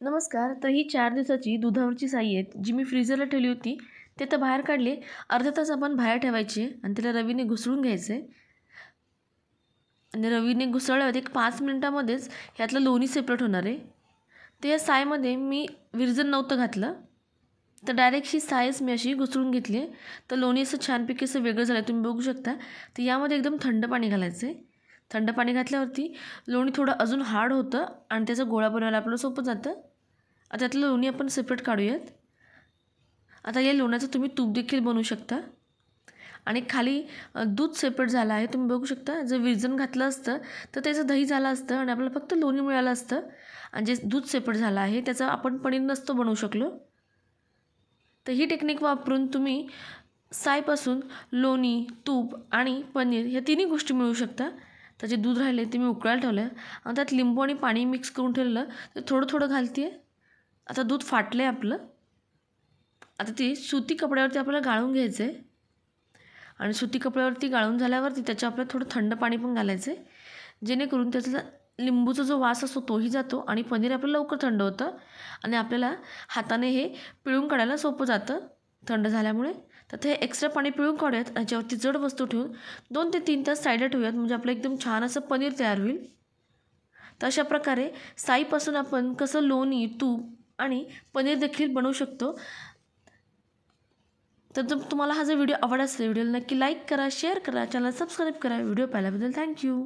नमस्कार तर ही चार दिवसाची दुधावरची साई आहेत जी मी फ्रीजरला ठेवली होती. ते तर बाहेर काढले. अर्धा तास आपण बाहेर ठेवायचे आणि त्याला रवीने घुसळून घ्यायचं. आहे आणि रवीने घुसळल्यावर एक पाच मिनटामध्येच ह्यातलं लोणी सेपरेट होणार आहे. तर या सायमध्ये मी विरजन नव्हतं घातलं. तर डायरेक्ट ही सायच मी अशी घुसळून घेतली. आहे तर लोणी असं छानपैकी असं वेगळं झालं तुम्ही बघू शकता. तर यामध्ये एकदम थंड पाणी घालायचं आहे थंड पाणी घातल्यावरती लोणी थोडं अजून हार्ड होतं आणि त्याचा गोळा बनवायला आपलं सोपं जातं. आता त्यातलं लोणी आपण सेपरेट काढूयात. आता या लोण्याचं तुम्ही तूप देखील बनवू शकता. आणि खाली दूध सेपरेट झालं आहे. तुम्ही बघू शकता जर विरजण घातलं असतं तर त्याचं दही झालं असतं आणि आपल्याला फक्त लोणी मिळालं असतं. आणि जे दूध सेपरेट झालं आहे त्याचं आपण पनीर नसतं बनवू शकलो. तर ही टेक्निक वापरून तुम्ही सायपासून लोणी तूप आणि पनीर ह्या तिन्ही गोष्टी मिळू शकता. तर जे दूध राहिले ते मी उकळायला ठेवलं आणि त्यात लिंबू आणि पाणी मिक्स करून ठेवलं तर थोडं थोडं घालते आहे आता दूध फाटलं आहे आपलं. आता ती सुती कपड्यावरती आपल्याला गाळून घ्यायचं आहे आणि सुती कपड्यावरती गाळून झाल्यावरती त्याच्या आपल्याला थोडं थंड पाणी पण घालायचं आहे जेणेकरून त्याचा लिंबूचा जो वास असतो तोही जातो आणि पनीर आपल्याला लवकर थंड होतं. आणि आपल्याला हाताने हे पिळून काढायला सोपं जातं थंड झाल्यामुळे. तर ते एक्स्ट्रा पाणी पिळून काढूयात याच्यावरती जड वस्तू ठेवून दोन ते तीन तास साईडला ठेवूयात. म्हणजे आपलं एकदम छान असं पनीर तयार होईल. तर अशा प्रकारे साईपासून आपण कसं लोणी तूप आणि पनीर देखील बनवू शकतो. तर जर तुम्हाला हा जर व्हिडिओ आवडला असेल व्हिडिओला नक्की लाईक करा शेअर करा चॅनल सबस्क्राईब करा. व्हिडिओ पाहिल्याबद्दल थँक्यू